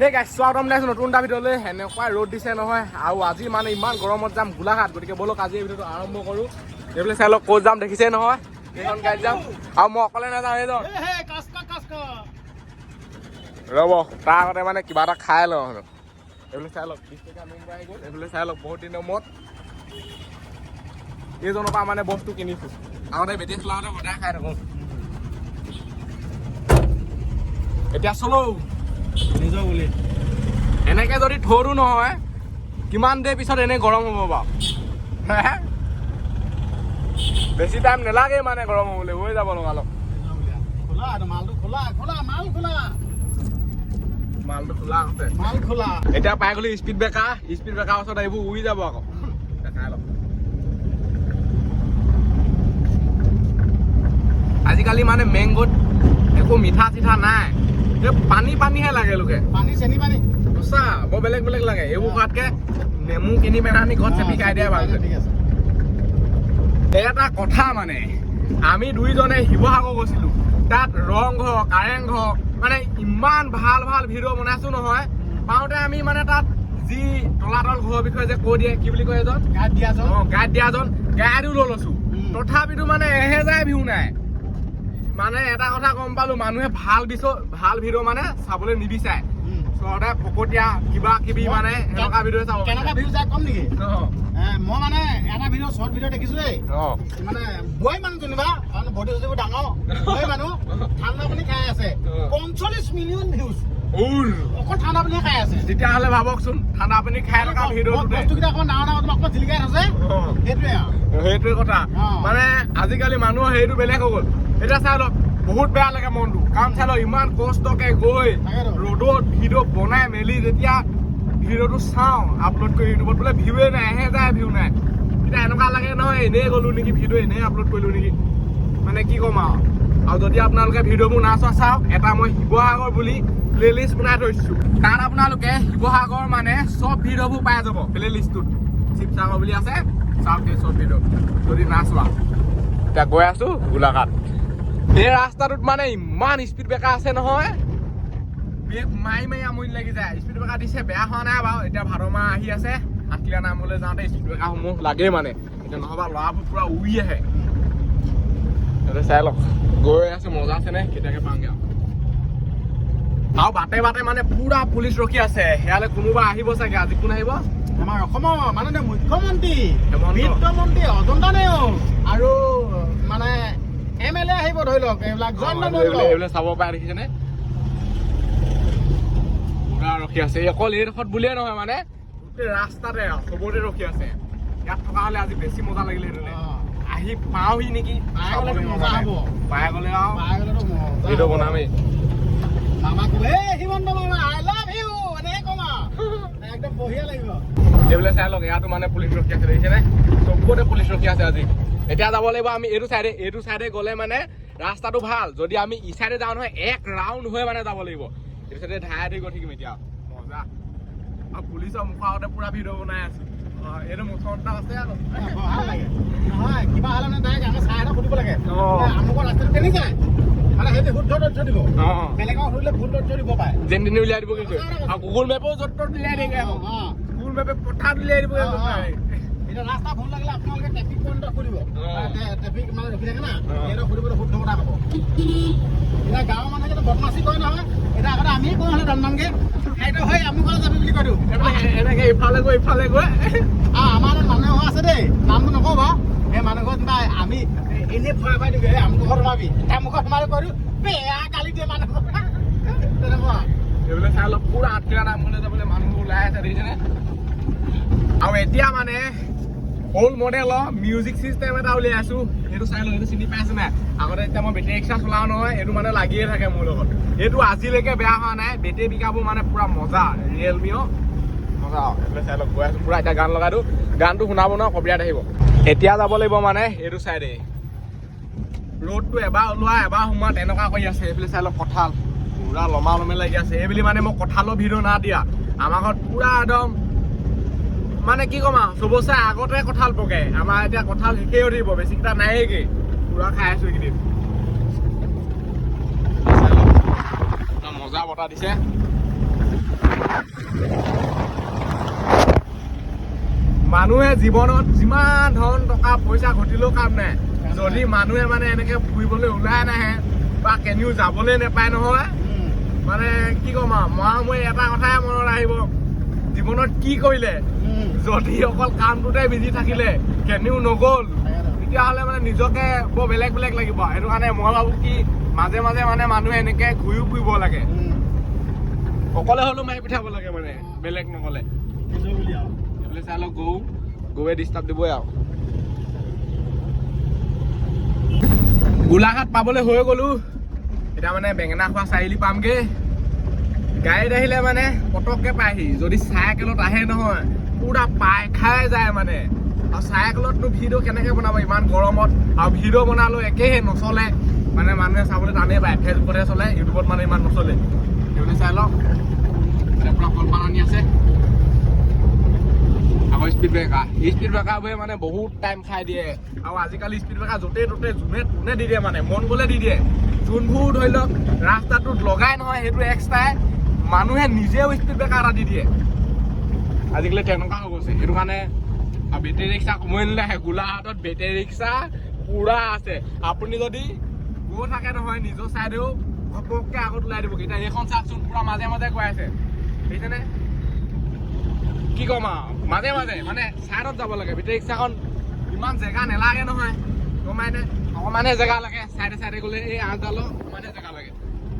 সেই গাইছ স্বাগতম জনাইছোঁ নতুন এটা ভিডিঅ'লৈ। সেনেকুৱাই ৰ'দ দিছে নহয়। আৰু আজি মানে ইমান গৰমত যাম গোলাঘাট। গতিকে ব'লক আজি এই ভিডিঅ'টো আৰম্ভ কৰোঁ। এইফালে চাই লওক ক'ত যাম দেখিছেই নহয়? এইখন গাড়ীত যাম। আৰু মই অকলে নাযাওঁ এইজন ৰ'ব তাৰ আগতে মানে কিবা এটা খাই লওঁ আৰু এইফালে চাই লওক বিছ টকা মেইন আহি গ'ল। এইফালে চাই লওক বহুত দিনৰ মূৰত। এইজনৰ পৰা মানে বস্তু কিনিছোঁ। আগতে বেটেৰী চলাওঁতে সদায় খাই থাকোঁ। এতিয়া চলো। নিজৰ বুলি। যদি থৰো নহয়, কিমান দেৰি পিছত এনে গৰম হ'ব বাৰু? বেছি টাইম নালাগে মানে গৰম হ'বলৈ, হৈ যাব লগালগ মালটো খোলা আছে। মাল খোলা এতিয়া পাই গ'লি স্পীড ব্ৰেকাৰ স্পীড ব্ৰেকাৰ ওচৰত এইবোৰ উৰি যাব আকৌ। আজিকালি মানে মেংগোত একো মিঠা চিঠা নাই। পানী পানীহে লাগে লোকে। পানী চেনি পানী বৰ বেলেগ বেলেগ লাগে। এইবোৰ খোৱাতকে নেমু কিনি পেলাই আনি ঘৰত চেপি খাই দিয়াই ভাল। এটা কথা মানে আমি দুইজনে শিৱসাগৰ গৈছিলো। তাত ৰংঘৰ কাৰেংঘৰ মানে ইমান ভাল ভাল ভিডিঅ' বনাইছো নহয়। পাওঁতে আমি মানে তাত যি তলাতল ঘৰৰ বিষয়ে যে কৈ দিয়ে কি বুলি কয় এজন? গাত দিয়া জন। অঁ গাইড দিয়াজন গাইডো লৈ লৈছো। তথাপিতো মানে এহেজাৰ ভিউ নাই। মানে এটা কথা গম পালো মানুহে ভাল বিচ ভাল ভিডিঅ' মানে চাবলৈ নিবিচাৰে। উম। ওচৰতে ফকতীয়া কিবা কিবি মানে এনেকুৱা ভিডিঅ' চাব। কেনেকুৱা ভিউ যায় কম নেকি? মই মানে এটা ভিডিঅ' শ্বৰ্ট ভিডিঅ' দেখিছো দেই মানে বৈ মানুহ যেনিবা বডি চডিবোৰ ডাঙৰ বৈ মানুহ ঠাণ্ডা পানী খাই আছে। পঞ্চল্লিছ মিলিয়ন ভিউজ অকল ঠাণ্ডা পানীয়ে খাই আছে। তেতিয়াহ'লে ভাবকচোন ঠাণ্ডা পানী খাই থকা ভিডিঅ'টোতে। বস্তুকেইটা অকণ ডাঙৰ ডাঙৰ তোমাক অকণ জিলিকাই থৈছে। সেইটোৱে আৰু। সেইটোৱে কথা। মানে আজিকালি মানুহৰ সেইটো বেলেগ হৈ গ'ল। এতিয়া চাই লওক বহুত বেয়া লাগে মনটো। কাৰণ লওক ইমান কষ্টকে গৈ। ৰ'দত ভিডিঅ' বনাই মেলি যেতিয়া ভিডিঅ'টো চাওঁ আপলোড কৰি ইউটিউবত বোলে ভিউৱে নাই, এহেজাৰ ভিউ নাই। এতিয়া এনেকুৱা লাগে নহয়, এনেই গ'লো নেকি ভিডিঅ' এনেই আপলোড কৰিলোঁ নেকি? মানে কি ক'ম আৰু? আৰু যদি আপোনালোকে ভিডিঅ'বোৰ না চোৱা, চাওক, এটা মই শিৱসাগৰ বুলি প্লে লিষ্ট বনাই থৈছোঁ তাত আপোনালোকে শিৱসাগৰ মানে চব ভিডিঅ'বোৰ পাই যাব প্লে লিষ্টটোত শিৱসাগৰ বুলি আছে চাওক চব ভিডিঅ' যদি না চোৱা, এতিয়া গৈ আছো গোলাঘাট। এই ৰাস্তাটোত মানে ইমান স্পীড ব্ৰেকাৰ আছে নহয়। ব্ৰেক মাৰি মাৰি আমনি লাগি যায়। স্পীড ব্ৰেকাৰ দিছে বেয়া হোৱা নাই বাৰু। এতিয়া ভাদ মাহ আহি আছে। আঠখেলীয়া নামলৈ যাওঁতে স্পীড ব্ৰেকাৰসমূহ লাগেই মানে। এতিয়া নহ'বা ল'ৰাবোৰ পূৰা উৰি আহে। এতিয়া চাই লওক। গৈ আছে মজা আছে নে? কেতিয়াকে পাওঁগে আৰু। আৰু বাটে বাটে মানে পুৰা পুলিচ ৰখি আছে। সেয়ালে কোনোবা আহিব চাগে। আজি কোন আহিব? আমাৰ অসমৰ মাননীয় মুখ্যমন্ত্ৰী। বিত্তমন্ত্ৰী অজন্তা নেওগ। আৰু মানে এম এল এ আহিব ধৰি লওক এইবিলাক এইবিলাক চাব পাৰে দেখিছেনে? পুৰা ৰখি আছে। এই অকল এইডোখৰত বুলিয়ে নহয় মানে গোটেই ৰাস্তাতে চবতে ৰখি আছে। ইয়াত থকা হ'লে আজি বেছি মজা লাগিলে আহি পাওঁহি নেকি? পাই গ'লে আৰু। ভিডিঅ' বনামেই। মামাক "এই হিমন্ত মামা আই লাভ ইউ এনেকে ক'ম একদম বঢ়িয়া লাগিব। এইবিলাক চাই লওক ইয়াতো মানে পুলিচ ৰখি আছে দেখিছেনে? চবতে পুলিচ ৰখি আছে আজি। এতিয়া যাব লাগিব আমি এইটো চাইডে এইটো চাইডে গ'লে মানে ৰাস্তাটো ভালো। যদি আমি ই চাইডে যাওঁ নহয় এক ৰাউণ্ড হৈ মানে যাব লাগিব। এইটো চাইডে ধাই ধৰি গৈ থাকিম এতিয়া। মজা। আৰু পুলিচৰ মুখৰ আগতে পুৰা ভিডিঅ' বনাই আছো। এইটো মুখৰ আছে আৰু। ভালো লাগে। নহয় কিবা হ'লে মানে ডাইৰেক্ট আমি চাই এটা সুধিব লাগে। মানে আমুকৰ ৰাস্তাটো কেনেকৈ মানে যেন তেনে উলিয়াই দিব আৰু গুগল মেপো য'ত ত'ত উলিয়াই দিয়ে গুগল মেপে পথাৰত উলিয়াই দিব ৰাস্তা ভুল লাগিলে আপোনালোকে ট্ৰেফিক পইণ্টত সুধিব ট্ৰেফিক মানে ৰখি থাকে না। সিহঁতক সুধিবলৈ শুদ্ধ কথা ক'ব এতিয়া গাঁৱৰ মানুহে কিন্তু বদমাচি কৰে নহয়। এতিয়া আগতে আমি কওঁ হ'লে দণ্ডামগে সেইটো হয় আমুকলৈ যাবি বুলি কৈ দিওঁ এনেকে ইফালে গৈ ইফালে গৈ। আমাৰ মানুহ এঘৰ আছে দেই নামটো নকওঁ সেই মানুহ ঘৰত কিবা আমি এনেই ভয় পাই দিওঁ এই আমুক ঘৰত সোমাবি। আমুক ঘৰত সোমাই কৰি বেয়া গালি দিয়ে মানুহ তেনেকুৱা। এইবিলাক চাই অলপ পুৰা আঠখেলীয়া নামলৈ যাবলৈ মানুহ ওলাই আছে দেখিছেনে? আৰু এতিয়া মানে অল্ড মডেলৰ মিউজিক চিষ্টেম এটা উলিয়াই আছো। সেইটো চাই লওঁ, এইটো চিনি পাইছে নাই আগতে এতিয়া মই বেটেৰী ৰিক্সা চলাওঁ নহয়, এইটো মানে লাগিয়ে থাকে মোৰ লগত। এইটো আজিলৈকে বেয়া হোৱা নাই, বেটেৰী পিকআপো মানে পুৰা মজা ৰিয়েলমিও মজা এইবিলাক চাই লওক, গৈ আছো। পুৰা এতিয়া গান লগাই দিওঁ। গানটো শুনাব ন কপিৰাত আহিব। এতিয়া যাব লাগিব মানে এইটো চাইডে ৰ'দটো এবাৰ ওলোৱা, এবাৰ সোমোৱা তেনেকুৱা কৰি আছে। এইফালে চাই লওক, কঁঠাল। পুৰা লমা লমে লাগি আছে। এইবুলি মানে মই কঁঠালৰ ভিডিঅ' না দিয়া। আমাৰ ঘৰত পুৰা একদম মানে কি কম আৰু চবচে আগতে কঁঠাল পকে। আমাৰ এতিয়া কঁঠাল শেষেই উঠিব বেছি কেইটা নাইয়ে কি পুৰা খাই আছো এইকেইদিন। মজা বতাহ দিছে। মানুহে জীৱনত যিমান ধন টকা পইচা ঘটিলেও কাম নাই। যদি মানুহে মানে এনেকে ফুৰিবলৈ ওলাই নাহে বা কেনিও যাবলৈ নেপায় নহয় মানে কি কম আৰু মই এটা কথাই মনত আহিব। জীৱনত কি কৰিলে? যদি অকল কামটোতে বিজি থাকিলে কেনিও নগ'ল তেতিয়াহ'লে মানে নিজকে বৰ বেলেগ বেলেগ লাগিব। সেইটো কাৰণে মই ভাবোঁ কি মাজে মাজে মানে মানুহে এনেকে ঘূৰিও ফুৰিব লাগে। অকলে হ'লেও মাৰি পঠিয়াব লাগে মানে বেলেগ নগ'লে এইফালে চাই লওক গৰু গৰুৱে ডিষ্টাৰ্ব দিবই আৰু। গোলাঘাট পাবলৈ হৈ গ'লো। এতিয়া মানে বেঙেনা খোৱা চাৰিআলি পামগে। গাড়ীত আহিলে মানে পটককে পায়হি যদি চাইকেলত আহে নহয় পুৰা পাই খাই যায় মানে। আৰু চাইকেলতনো ভিডিঅ' কেনেকে বনাব, ইমান গৰমত। আৰু ভিডিঅ' বনালেও একেহে নচলে। মানে মানুহে চাবলৈ টানেই পায়, ফেচবুকতহে চলে, ইউটিউবত মানে ইমান নচলে। সেইবুলি চাই লওক এতিয়া পুৰা আছে। আকৌ স্পীড ব্ৰেকাৰ স্পীড ব্ৰেকাৰবোৰে মানে বহুত টাইম খাই দিয়ে। আৰু আজিকালি স্পীড ব্ৰেকাৰ য'তে ত'তে যোনে তোনে দি দিয়ে মানে মন গ'লে দি দিয়ে। যোনবোৰ ধৰি লওক, ৰাস্তাটোত লগাই নহয়, সেইটো এক্সট্ৰাই মানুহে নিজেও স্পীড ব্ৰেকাৰ এটা দি দিয়ে। আজিকালি তেনেকুৱা হৈ গৈছে সেইটো কাৰণে বেটেৰী ৰিক্সা কমৈ নিলে গোলাঘাটত বেটেৰী ৰিক্সা পুৰা আছে। আপুনি যদি গৈ থাকে নহয়, নিজৰ চাইডেও ঘপককৈ আগত ওলাই দিব এতিয়া এইখন চাওকচোন পুৰা মাজে মাজে গৈ আছে। দেখিছেনে? কি ক'ম আৰু মাজে মাজে মানে চাইডত যাব লাগে। বেটেৰী ৰিক্সাখন ইমান জেগা নেলাগে নহয়। গমাইনে অকণমানহে জেগা লাগে চাইডে চাইডে গ'লে এই আঠডালৰ অকণমানহে জেগা লাগে।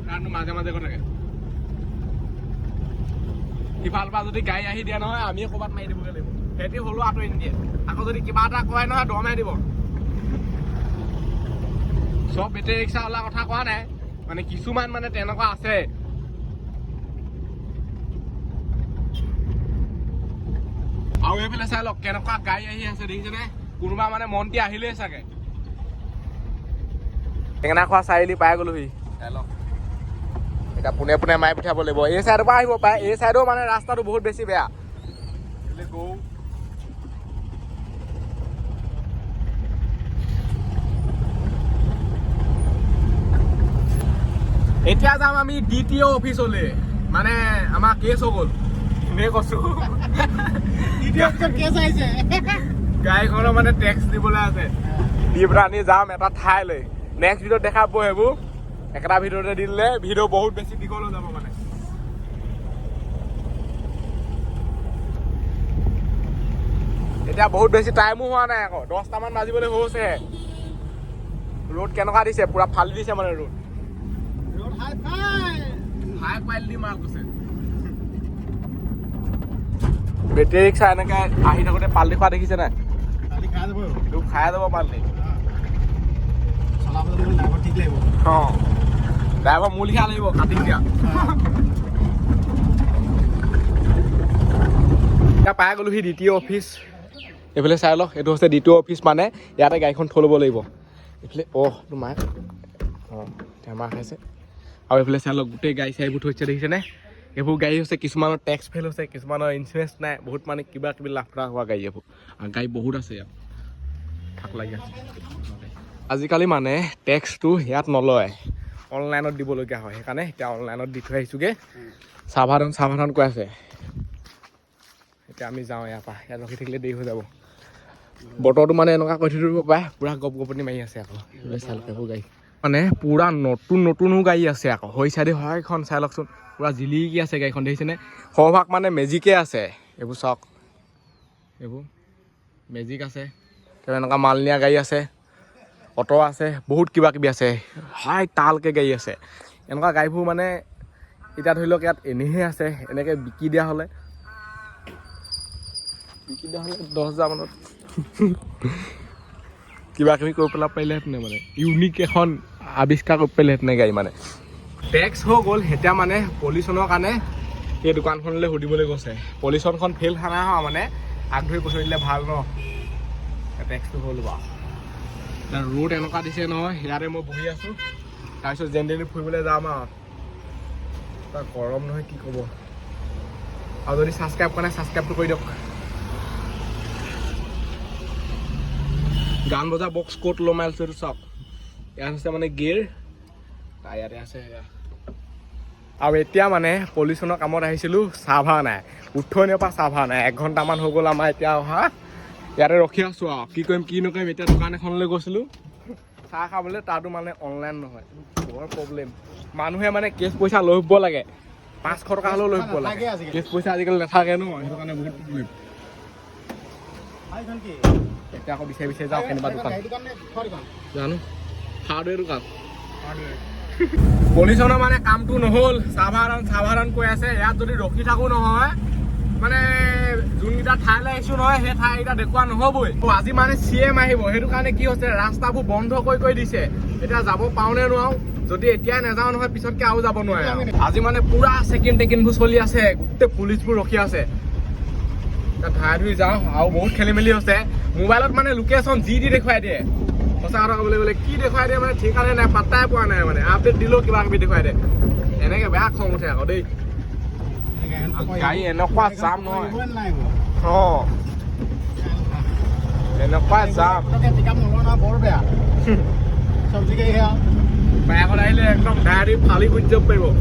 কাৰণ মাজে মাজে গৈ থাকে। সিফালৰ পৰা যদি গাড়ী আহি দিয়ে নহয় আমিয়ে ক'ৰবাত মাৰি দিবগৈ লাগিব। সিহঁতি হ'লেও আঁতৰি নিদিয়ে। আকৌ যদি কিবা এটা কয় নহয় দৰ মাৰি দিব। চব বেটেৰী ৰিক্সা ওলোৱা কথা কোৱা নাই। মানে কিছুমান মানে তেনেকুৱা আছে। আৰু এইফালে চাই লওক কেনেকুৱা গাড়ী আহি আছে দেখিছেনে? কোনোবা মানে মন্ত্ৰী আহিলেই চাগে। বেঙেনা খোৱা চাৰিআলি পাই গ'লোহি। চাই লওক। এতিয়া পোনে পোনে মাৰি পঠিয়াব লাগিব। এই চাইডৰ পৰা আহিব পাৰে। এই চাইডেও মানে ৰাস্তাটো বহুত বেছি বেয়া। এতিয়া যাম আমি ডি টি অ' অফিচলৈ মানে আমাৰ কেছ হৈ গ'ল। এনেই কৈছো। গাড়ীখনৰ মানে টেক্স দিবলৈ আছে। দি পেলাই আমি যাম এটা ঠাইলৈ। নেক্সট ভিডিঅ'ত দেখাব সেইবোৰ একেটা ভিডিঅ'তে দি দিলে ভিডিঅ' বহুত বেছি দীঘল হৈ যাব মানে। এতিয়া বহুত বেছি টাইমো হোৱা নাই আকৌ দহটামান বাজিবলৈ হৈছে। ৰ'দ কেনেকুৱা দিছে? পুৰা ফালি দিছে মানে ৰ'দ হাই কোৱালিটি মাল কৈছে। বেটেৰী ৰিক্সা এনেকে আহি থাকোঁতে পাল্টি খোৱা দেখিছে নাই? খাই যাব। এইটো খাই যাব পাল্টি চলাবলৈ ড্ৰাইভাৰ ঠিক লাগিব অঁ ড্ৰাইভাৰ মোৰ লিখা লাগিব কাটি দিয়া। এতিয়া পাই গ'লোহি দ্বিতীয় অফিচ। এইফালে চাই লওক, এইটো হৈছে দ্বিতীয় অফিচ মানে ইয়াতে গাড়ীখন থৈ ল'ব লাগিব। এইফালে, অহ তোমাৰ অঁ টেমা খাইছে। আৰু এইফালে চাই লওক, গোটেই গাড়ী চাড়ীবোৰ থৈছে দেখিছেনে? এইবোৰ গাড়ী হৈছে, কিছুমানৰ টেক্স ফেল হৈছে, কিছুমানৰ ইঞ্চুৰেঞ্চ নাই, বহুত মানে কিবা কিবি লাফৰা হোৱা গাড়ী এইবোৰ। আৰু গাড়ী বহুত আছে ইয়াত। থাক লাগি আছে। আজিকালি মানে টেক্সটো ইয়াত নলয়। অনলাইনত দিবলগীয়া হয় সেইকাৰণে এতিয়া অনলাইনত দি থৈ আহিছোঁগৈ। চাভাধান চাভাধান কৈ আছে। এতিয়া আমি যাওঁ ইয়াৰ পৰা ইয়াত ৰখি থাকিলে দেৰি হৈ যাব। বতৰটো মানে এনেকুৱা কৰি থৈ দিব পাৰে। পূৰা গপ গপনি মাৰি আছে আকৌ। এইবোৰ গাড়ী। মানে পূৰা নতুন নতুনো গাড়ী আছে আকৌ। হৈ চাইডে হয় চাই লওকচোন। পূৰা জিলিকি আছে গাড়ীখন দেখিছেনে সৰহভাগ মানে মেজিকে আছে। এইবোৰ চাওক। এইবোৰ। মেজিক আছে। তাৰপিছত এনেকুৱা মাল নিয়া গাড়ী আছে। অট' আছে, বহুত কিবা কিবি আছে। হাই তালকৈ গাড়ী আছে। এনেকুৱা গাড়ীবোৰ মানে এতিয়া ধৰি লওক ইয়াত এনেহে আছে, এনেকৈ বিকি দিয়া হ'লে। বিকি দিয়া হ'লে দহ হাজাৰমানত কিবা কিবি কৰি পেলাব পাৰিলেহেঁতেনে মানে। ইউনিক এখন আৱিষ্কাৰ কৰিব পাৰিলেহেঁতেনে গাড়ী মানে। টেক্স হৈ গ'ল, এতিয়া মানে পলিউশ্যনৰ কাৰণে এই দোকানখনলৈ সুধিবলৈ গৈছে। পলিউশ্যনখন ফেইল খানা হোৱা মানে আগ ধৰি পঠিয়াই দিলে ভালো ন? টেক্সটো হ'ল বাৰু ৰ'দ এনেকুৱা দিছে নহয় ইয়াতে মই বহি আছোঁ। তাৰপিছত যেন তেনে ফুৰিবলৈ যাম আৰু। তাৰ গৰম নহয়, কি ক'ব। আৰু যদি ছাবস্ক্ৰাইব কৰা নাই ছাবস্ক্ৰাইবটো কৰি দিয়ক। গান বজা বক্স ক'ত ওলমাই আছোঁ এইটো চাওক। ইয়াত হৈছে মানে গিয়েৰ তাৰ ইয়াতে আছে আৰু এতিয়া মানে পলিউশ্যনৰ কামত আহিছিলোঁ চাৰ্ভাৰ নাই। উঠনিৰ পৰা চাৰ্ভাৰ নাই। এক ঘণ্টামান হৈ গ'ল আমাৰ এতিয়া অহা। ইয়াতে ৰখি আছো আৰু। কি কৰিম কি নকৰিম এতিয়া দোকান এখনলৈ গৈছিলো। চাহ খাবলৈ তাতো মানে অনলাইন নহয়। বৰ প্ৰব্লেম মানুহে মানে কেছ পইচা লৈ লাগে। পাঁচশো টকা হ'লেও লৈ লাগে। কেছ পইচা আজিকালি নাথাকে ন সেইটো কাৰণে বহুত প্ৰব্লেম? এতিয়া আকৌ বিচাৰি বিচাৰি যাওঁ কেনিবা দোকান? জানো? হাৰ্ডৱেৰ দোকান। পলিউশ্যনৰ মানে কামটো নহ'ল। চাভাৰণ চাভাৰণ কৈ আছে। ইয়াত যদি ৰখি থাকো নহয় মানে যোনকেইটা ঠাইলৈ আহিছো নহয়, সেই ঠাইকেইটা দেখুওৱা নহ'বই। আজি মানে চি এম আহিব। সেইটো কাৰণে কি হৈছে, ৰাস্তাবোৰ বন্ধ কৰি কৰি দিছে। এতিয়া যাব পাওঁ নে নোৱাৰো? যদি এতিয়াই নাযাওঁ নহয়, পিছতকে আৰু যাব নোৱাৰে। আজি মানে পুৰা চেকিং টেকিংবোৰ চলি আছে, গোটেই পুলিচবোৰ ৰখি আছে। ধাই ধুই যাওঁ, আৰু বহুত খেলি মেলি হৈছে। মোবাইলত মানে লোকেশ্যন যি দি দেখুৱাই দিয়ে। সঁচা কথা ক'বলৈ গ'লে, কি দেখুৱাই দিয়ে মানে ঠিকানে নাই, পাত্তাই পোৱা নাই মানে। আপডেট দিলেও কিবা কিবি দেখুৱাই দিয়ে। এনেকে বেয়া খং উঠে আকৌ দেই। ไก่เอ็นควาดซ้ำน้อยโอ้เอ็นควาดซ้ำต้องติดกำมือนะบอลแบบชมที่ไกเหรอแบกอะไรเลยต้องแบกที่พาลิคุณจิ้มไปบ่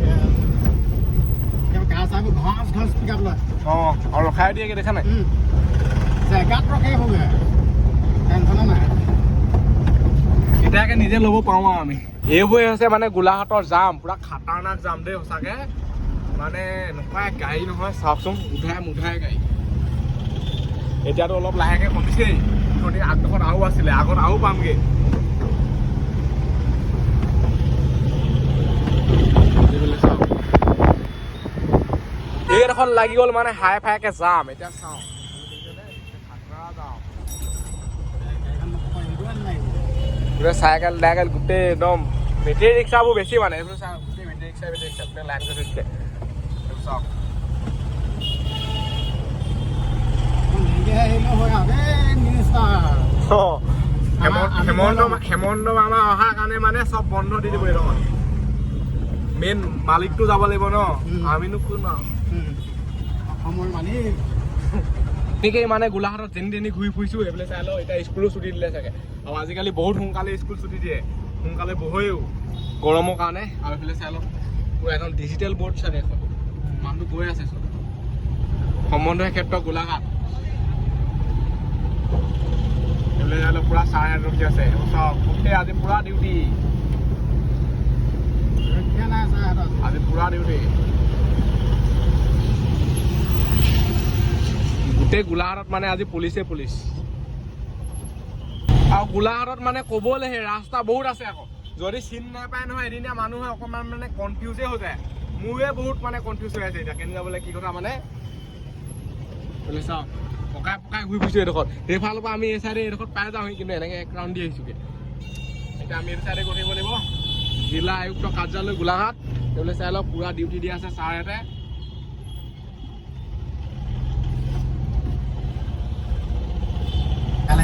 ก็เอาเราแค่ดีกันได้ขนาดแต่กัดเราแค่พวกเนี้ยแต่ขนาดไหนแต่แค่นี้เจ้าลูกพ่อมาไหมเฮ้ยพวกเองเสียมันเนี่ยกุหลาบตอนจามปุระขัดตานักจามเดียวสักแก่ মানে এনেকুৱাই গাড়ী নহয়, চাওকচোন, উধাই মুধাই গাড়ী এতিয়াতো অলপ লাহেকে কমিছেই গতিকে আগডোখৰত আৰু আছিলে, আগত আৰু পামগে। এইডোখৰত লাগি গ'ল মানে হাই ফাইকে যাম এতিয়া চাওঁ। গোটেই চাইকেল টাইকেল গোটেই একদম, বেটেৰী ৰিক্সাবোৰ বেছি মানে এইবোৰ চাওক, গোটেই বেটেৰী ৰিক্সা বেটেৰী ৰিক্সা, গোটেই লাইন কৰি থৈছে হয়। অঁ, হেমন্ত হেমন্ত। মামা অহাৰ কাৰণে মানে চব বন্ধ দি দিব এইডোখৰ মেইন মালিকটো যাব লাগিব ন আমিনো কোন মালিক। তেনেকেই মানে গোলাঘাটত যেনি তেনি ঘূৰি ফুৰিছো এইফালে চাই লওঁ এতিয়া স্কুলো ছুটি দিলে চাগে আৰু আজিকালি বহুত সোনকালে স্কুল ছুটি দিয়ে সোনকালে বহেও গৰমৰ কাৰণে আৰু এইফালে চাই লওঁ এখন ডিজিটেল বৰ্ড চাগে এখন মানুহটো গৈ আছে চব। সম্বন্ধই ক্ষেত্ৰ গোলাঘাট। এইফালে পুৰা চাৰ ৰখি আছে। চাওক গোটেই আজি পুৰা ডিউটি। আজি। পুৰা ডিউটি গোটেই গোলাঘাটত মানে আজি পুলিচে পুলিচ। আৰু গোলাঘাটত মানে ক'বলৈ সেই ৰাস্তা বহুত আছে আকৌ। যদি চিন নাপায় নহয় এদিনীয়া মানুহে অকণমান মানে কনফিউজে হৈ যায়। মোৰে বহুত মানে কনফিউজ হৈ আছে এতিয়া। কেনে যাবলৈ কি কথা মানে? বোলে চাওঁ। পকাই পকাই ঘূৰি ফুৰিছোঁ এইডোখৰত। সেইফালৰ পৰা আমি এই চাইডে এইডোখৰত পাই যাওঁহি কিন্তু এনেকৈ এক ৰাউণ্ড দি আহিছোঁগৈ। এতিয়া আমি এইটো চাইডে গৈ থাকিব লাগিব। জিলা আয়ুক্ত কাৰ্যালয় গোলাঘাট। সেইবোলে চাই লওক পুৰা ডিউটি দি আছে ছাৰহঁতে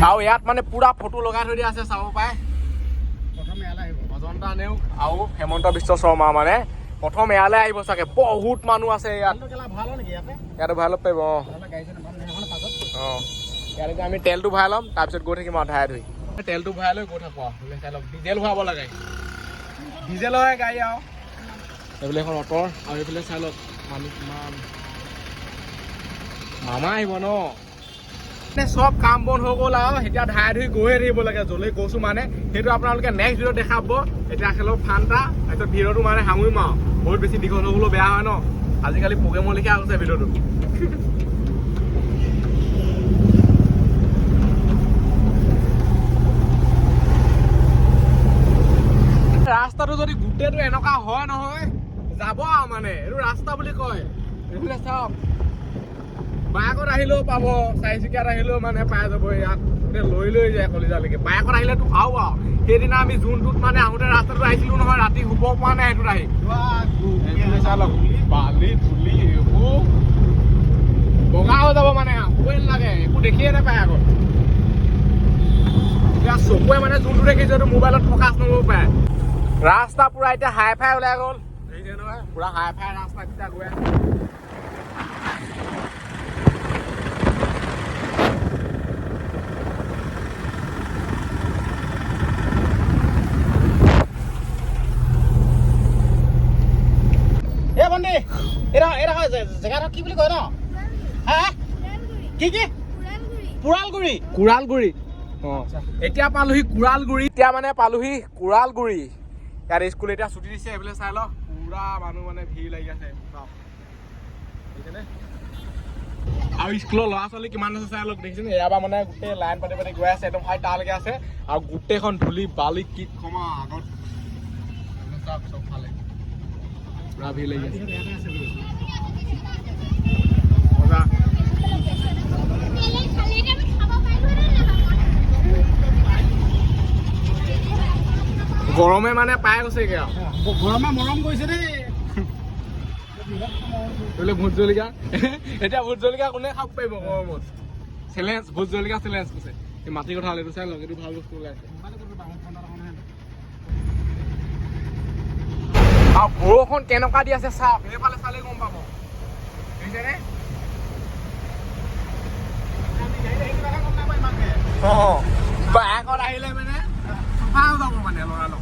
আৰু ইয়াত মানে পুৰা ফটো লগাই থৈ দিয়া আছে চাব পাৰে। অজন্তা নেওগ আৰু হেমন্ত বিশ্ব শৰ্মা মানে। প্ৰথম ইয়ালৈ আহিব চাগে বহুত মানুহ আছে ইয়াত। ইয়াতে? ভৰাই ল'ব পাৰিব অঁ। অঁ। ইয়ালৈকে আমি তেলটো ভৰাই ল'ম তাৰপিছত গৈ থাকিম আৰু ধাৰে। ধুই তেলটো ভৰাই লৈ গৈ থাকোঁ আৰু ডিজেল ভৰাব লাগে। ডিজেলৰে গাড়ী আৰু। এইফালে এখন অটৰ আৰু এইফালে চাই লওক মানুহ কিমান মামা আহিব ন? মানে চব কাম বন হৈ গ'ল আৰু এতিয়া ধাৰে ধুই গৈয়ে থাকিব লাগে য'লৈ গৈছোঁ মানে। সেইটো আপোনালোকে নেক্সট ভিডিঅ'ত দেখাব। এতিয়া খেলৰ ফান্তা তাৰপিছত ভিডিঅ'টো মানে সামৰিম আৰু। বহুত বেছি দীঘল হ'বলৈও বেয়া হয় ন? আজিকালি প্ৰগ্ৰেমৰ লিখা হৈছে ভিডিঅ'টো। ৰাস্তাটো যদি গোটেইটো এনেকুৱা হয় নহয় যাব আৰু মানে। এইটো ৰাস্তা বুলি কয়। এইফালে চাওক। বাইকত আহিলেও পাব চাৰিচকীয়াত আহিলেও মানে পাই যাব ইয়াত গোটেই লৈ লৈ যায় কলিজালৈকে। বাইকত আহিলেতো আৰু আৰু। সেইদিনা আমি যোনটোত মানে আহোঁতে ৰাস্তাটো আহিছিলোঁ নহয় ৰাতি শুব পৰা নাই সেইটোত আহি। বালি ধূলি এইবোৰ। বগা হৈ যাব মানে শুবই নালাগে একো দেখিয়ে নাপায় আগত এতিয়া চকুৱে মানে যোনটো দেখিছে সেইটো মোবাইলত ফকাচ নকৰিব পাৰে। ৰাস্তা পুৰা এতিয়া হাই ফাই ওলাই গ'ল। পুৰা হাই ফাই ৰাস্তা এতিয়া গৈ আছে। এ বন্দি এইডোখৰ এইডোখৰ জে- জেগাডোখৰ কি বুলি কয় ন? হা? কি কি? পুৰালগুৰি কুৰালগুৰি অ। এতিয়া পালোহি কুৰালগুৰি এতিয়া মানে পালোহি কুৰালগুৰি ইয়াত স্কুল এতিয়া ছুটি দিছে এইফালে চাই ল। পুৰা মানুহ মানে ভিৰ লাগি আছে? আৰু স্কুলৰ ল'ৰা ছোৱালী কিমান আছে চাই লওক। দেখিছেনে? এয়া পৰা মানে গোটেই লাইন পাতি পাতি গৈ আছে একদম হাই তালৈকে আছে। আৰু গোটেইখন ধূলি বালি কি কমা আগত। চাওক চবফালে লাগি মজা গৰমে মানে পাই আৰু। গৰমে মৰম কৰিছে দেই। বোলে ভোট জলকীয়া। এতিয়া ভোট জলকীয়া কোনে খাব পাৰিব গৰমত? চেলেঞ্জ ভোট জলকীয়া চেলেঞ্জ কৈছে এই মাটি কথা এইটো চাই এইটো ভালো বস্তু ওলাইছে। আৰু বৰষুণ কেনেকুৱা দি আছে চাওক সেইফালে চালে গম পাব অঁ বাইকত আহিলে মানে চফা হৈ যাব মানে ল'ৰালক